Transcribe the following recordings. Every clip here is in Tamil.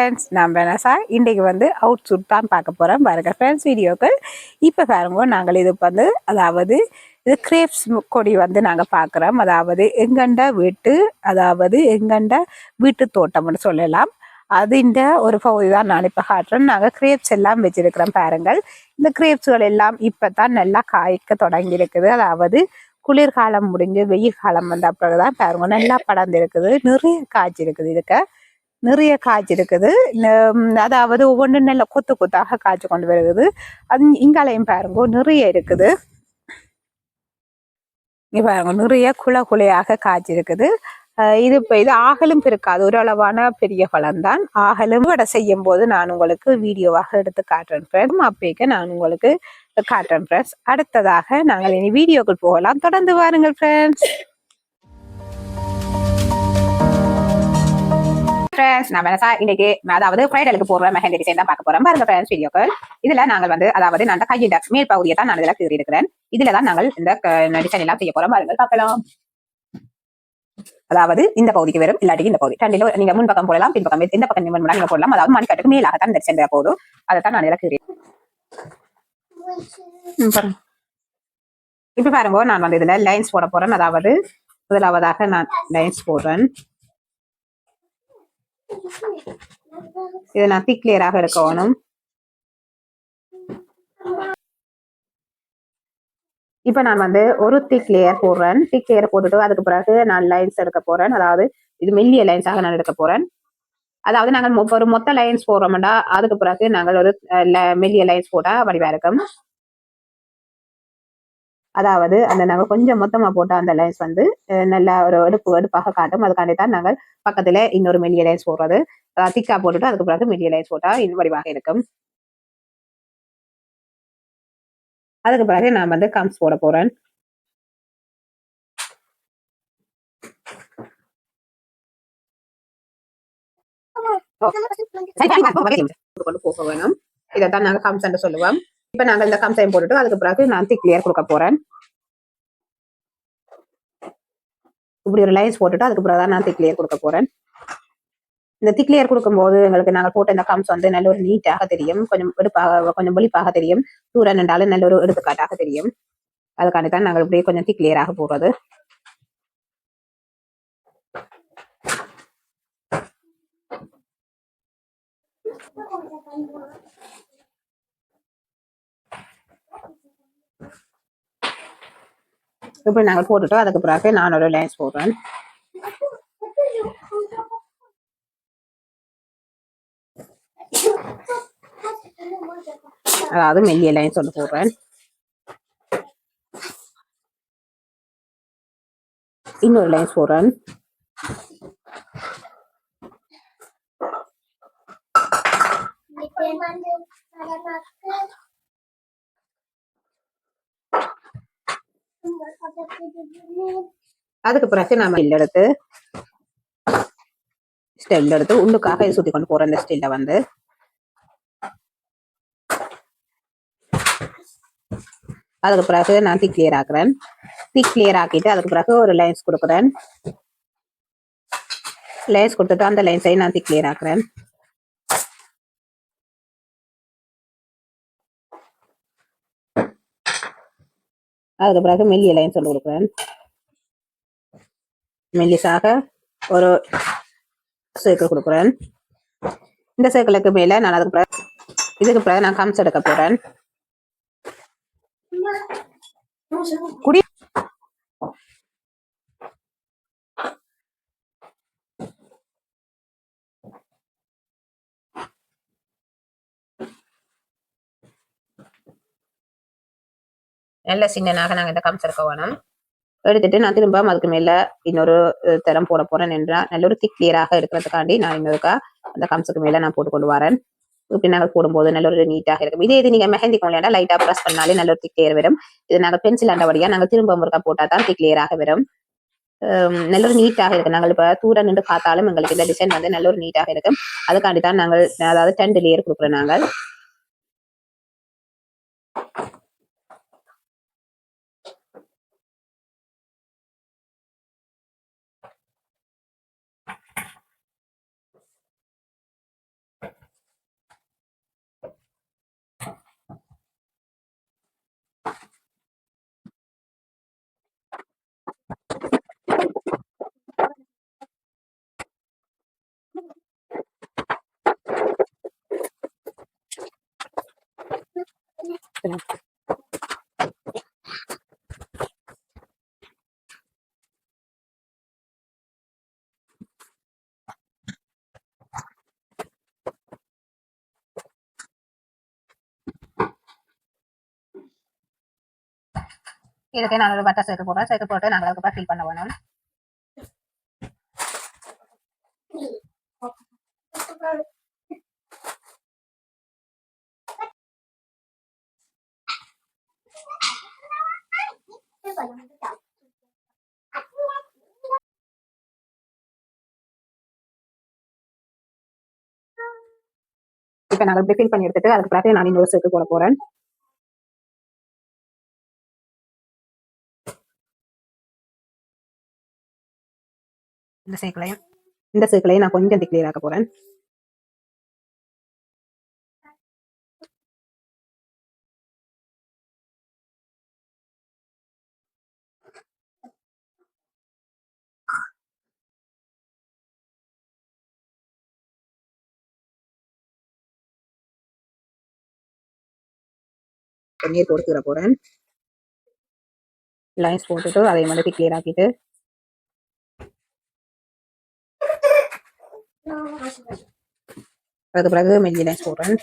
ஃப்ரெண்ட்ஸ் நான் வெனசா இன்றைக்கு வந்து அவுட் சுட் தான் பார்க்க போகிறோம் பாருங்க ஃப்ரெண்ட்ஸ் வீடியோக்கள். இப்போ பாருங்க நாங்கள் இது வந்து அதாவது இது கிரேப்ஸ் கொடி வந்து நாங்கள் பார்க்குறோம். அதாவது எங்கண்ட வீட்டு அதாவது எங்கண்ட வீட்டு தோட்டம்னு சொல்லலாம். அதுண்ட ஒரு பகுதி தான் நான் இப்போ காட்டுறேன். நாங்கள் கிரேப்ஸ் எல்லாம் வச்சிருக்கிறோம் பாருங்கள். இந்த கிரேப்ஸ்கள் எல்லாம் இப்போ தான் நல்லா காய்க்க தொடங்கி இருக்குது அதாவது குளிர்காலம் முடிஞ்சு வெயில் காலம் வந்த அப்புறம் தான் பாருங்க நல்லா படர்ந்து இருக்குது நிறைய காய்ச்சி இருக்குது இதுக்கு. நிறைய காய்ச்சி இருக்குது. அதாவது ஒவ்வொன்று நல்ல கொத்து கொத்தாக காய்ச்சி கொண்டு வருகிறது. அது இங்காலையும் பாருங்க நிறைய இருக்குது. இங்கே பாருங்க நிறைய குல குலையாக காய்ச்சி இருக்குது. இது இப்போ இது ஆகலும் இருக்காது ஓரளவான பெரிய பழம் தான் ஆகலும் வடை செய்யும் போது நான் உங்களுக்கு வீடியோவாக எடுத்து காட்டுறேன் ஃப்ரெண்ட்ஸ் அப்பேக்க நான் உங்களுக்கு காட்டுறேன் ஃப்ரெண்ட்ஸ் அடுத்ததாக நாங்கள் இனி வீடியோக்கள் போகலாம். தொடர்ந்து வாருங்கள் ஃப்ரெண்ட்ஸ் ஃப்ரெண்ட்ஸ் நான் வேணா இன்னைக்கு அதாவது ஃப்ரைடலுக்கு போடுற மெஹந்தி டிசைன் தான் பார்க்க போறோம் பாருங்க ஃப்ரெண்ட்ஸ் வீடியோக்கள் இதுல நாங்கள் வந்து அதாவது நான் கையிட மேல் பகுதியை தான் நான் இதெல்லாம் கீறி இருக்கிறேன். இதுல தான் நாங்கள் இந்த டிசைன் எல்லாம் செய்ய போறோம். பாருங்கள் பார்க்கலாம். அதாவது இந்த பகுதிக்கு வரும் இல்லாட்டி இந்த பகுதி. ரெண்டில நீங்க முன்பக்கம் போடலாம் இந்த பக்கம் எந்த பக்கம் நீங்க போடலாம். அதாவது மணிக்கட்டுக்கு மேலாக தான் இந்த டிசைன் போதும் அதை தான் நான் இதெல்லாம் கீறி இப்ப பாருங்க நான் வந்து இதுல லைன்ஸ் போட போறேன். அதாவது முதலாவதாக நான் லைன்ஸ் போடுறேன். இது நான் கிளியராக எடுக்கணும் இப்போ நான் வந்து ஒரு திக் லேயர் போடுறேன். திக் லேயர் போட்டுட்டு அதுக்கு பிறகு நான் லைன்ஸ் எடுக்க போறேன். அதாவது இது மெல்லிய லைன்ஸாக நான் எடுக்க போறேன். அதாவது நாங்கள் ஒரு மொத்த லைன்ஸ் போடுறோம்டா அதுக்கு பிறகு நாங்கள் ஒரு மெல்லிய லைன்ஸ் போட்டா வடிவா இருக்கும் அதாவது அந்த நாங்கள் கொஞ்சம் மொத்தமாக போட்ட அந்த லைன்ஸ் வந்து நல்லா ஒரு எடுப்பு எடுப்பாக காட்டும். அதுக்காண்டி தான் நாங்கள் பக்கத்தில் இன்னொரு மெல்லிய லைன்ஸ் போடுறது. திக்கா போட்டுட்டு அதுக்கு பிறகு மெல்லிய லைஸ் போட்டால் இன்னும் வடிவாக இருக்கும். அதுக்கு பிறகு நான் வந்து கம்ஸ் போட போறேன். கொண்டு போக வேணும் இதைத்தான் நாங்க கம்ஸ் என்று சொல்லுவோம். இப்ப நாங்க இந்த கம்சையும் போட்டுட்டு அதுக்கு பிறகு நான் திக் லேயர் கொடுக்க போறேன். இப்படி ஒரு லைன்ஸ் போட்டுட்டு அதுக்கு பிறகு தான் நான் திக் லேயர் கொடுக்க போறேன். இந்த திக்லியர் கொடுக்கும்போது எங்களுக்கு நாங்கள் போட்ட இந்த கம்ஸ் வந்து நல்ல ஒரு நீட்டாக தெரியும். கொஞ்சம் எடுப்பாக கொஞ்சம் வெளிப்பாக தெரியும். தூரம் நின்றாலும் நல்ல ஒரு எடுத்துக்காட்டாக தெரியும். அதுக்காண்டி தான் நாங்கள் இப்படியே கொஞ்சம் திக்லியராக போடுறது இப்படி நாங்கள் போட்டுட்டோம். அதுக்கு பிறகு நான் ஒரு லைன்ஸ் போடுறேன். அதாவது மெல்லிய லைன்ஸ் ஒன்று போடுறேன் இன்னொரு லைன்ஸ் போடுறேன் அதுக்கு பிறகு நம்ம ஸ்டில் எடுத்து ஸ்டெல் எடுத்து உள்ளுக்காக சுத்தி கொண்டு போறேன் இந்த ஸ்டில்ல வந்து. அதுக்கு பிறகு நான் திக் கிளியர் ஆக்குறேன். திக் கிளியர் ஆக்கிட்டு அதுக்கு பிறகு ஒரு லைன்ஸ் கொடுக்குறேன். லைன்ஸ் கொடுத்துட்டு அந்த லைன்ஸையும் நான் திக் கிளியர் ஆக்குறேன். அதுக்கு பிறகு மெல்லிய லைன் சொல்லி கொடுக்குறேன். மெல்லிசாக ஒரு சைக்கிள் கொடுக்குறேன். இந்த சைக்கிளுக்கு மேலே நான் அதுக்கு பிறகு இதுக்கு பிறகு நான் கம்ஸ் எடுக்க போறேன். குடி. நல்ல சின்னனாக நாங்கள் இந்த காமிச்சிருக்க வேணும் எடுத்துட்டு நான் திரும்ப அதுக்கு மேல இன்னொரு தரம் போட போறேன் என்றால் நல்ல ஒரு திக் கிளியராக இருக்கிறதுக்காண்டி நான் இன்னொருக்கா அந்த கம்ஸுக்கு மேல நான் போட்டு கொண்டு வரேன். இப்படி நாங்கள் போடும்போது நல்ல ஒரு நீட்டாக இருக்கும். இதே இது நீங்க மெஹந்தி கொண்டு லைட்டாக ப்ரெஸ் பண்ணாலே நல்ல ஒரு திக் கிளியர் வரும். இது நாங்கள் பென்சில் அண்டபடியாக நாங்கள் திரும்ப முருக்கா போட்டா தான் திக் கிளியராக வரும். நல்ல ஒரு நீட்டாக இருக்கு நாங்கள் இப்போ தூர நின்று பார்த்தாலும் எங்களுக்கு இந்த டிசைன் வந்து நல்ல ஒரு நீட்டாக இருக்கும். அதுக்காண்டி தான் நாங்கள் அதாவது டென்ட் லேயர் கொடுக்குறோம் நாங்கள். இதுக்கு நான் ஒரு பட்டர் சேர்க்க போடுறேன். சேர்க்க போட்டு நாங்கள் அதுக்கப்புறம் ஃபில் பண்ண வேணும் இப்போ நான் இப்படி ஃபில் பண்ணி எடுத்துட்டு அதுக்கு பிறகு நான் இன்னொரு சேர்த்து போட போறேன். இந்த சேர்க்கலையும் இந்த சேர்க்கலையும் நான் கொஞ்சம் கிளியர் ஆக்க போறேன். நீர் கொடுத்துட போறேன். லைன்ஸ் போட்டுட்டு அதை மாதிரி கிளியர் ஆக்கிட்டு. அதுக்கு பிறகு மெல்லி லைன்ஸ் போடுறேன்.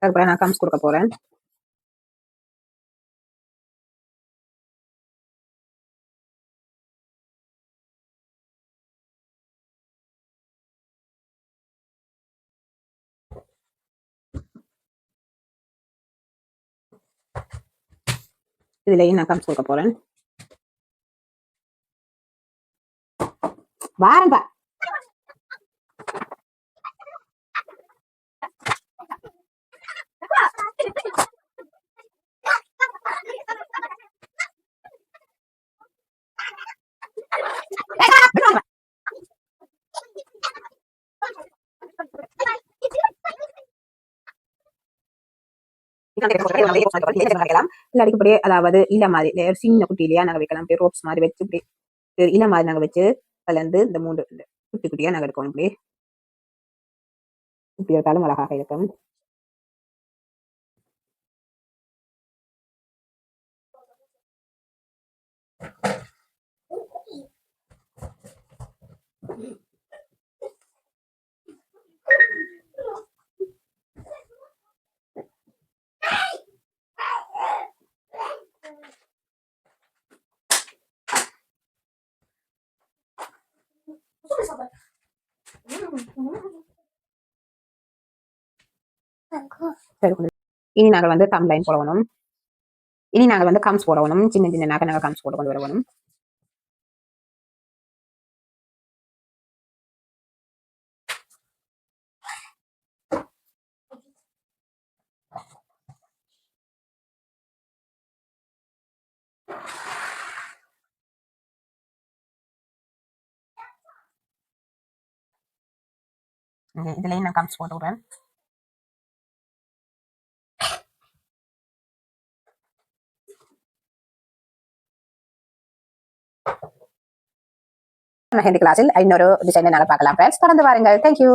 அதுக்கு பிறகு நான் கம்ஸ் கொடுக்க போறேன். இதுலயும் நான் கம்ஸ் கொடுக்க போறேன் வாரம்பா அடிக்கப்படியே அதாவது இல்ல மாதிரி சின்ன குட்டியிலேயே நாங்க வைக்கலாம். அப்படியே ரோப்ஸ் மாதிரி வச்சு இப்படி இல மாதிரி நாங்க வச்சு அதுல இருந்து இந்த மூன்று இந்த குட்டி குட்டியா நாங்க எடுக்கணும். இப்படி. இப்படி எடுத்தாலும் அழகாக இருக்கும். சரி, இனி நாங்கள் வந்து தம் லைன் போடணும் இனி நாங்கள் வந்து கம்ஸ் போடணும் சின்ன சின்ன நாங்கள் கம்ஸ் போட கொண்டு வரணும் இதுலயும் நான் கம்ஸ் போட்டு விடுறேன். மெஹந்தி கிளாஸில் இன்னொரு டிசைனை நல்லா பார்க்கலாம் ஃப்ரெண்ட்ஸ் தொடர்ந்து வாருங்கள். தேங்க்யூ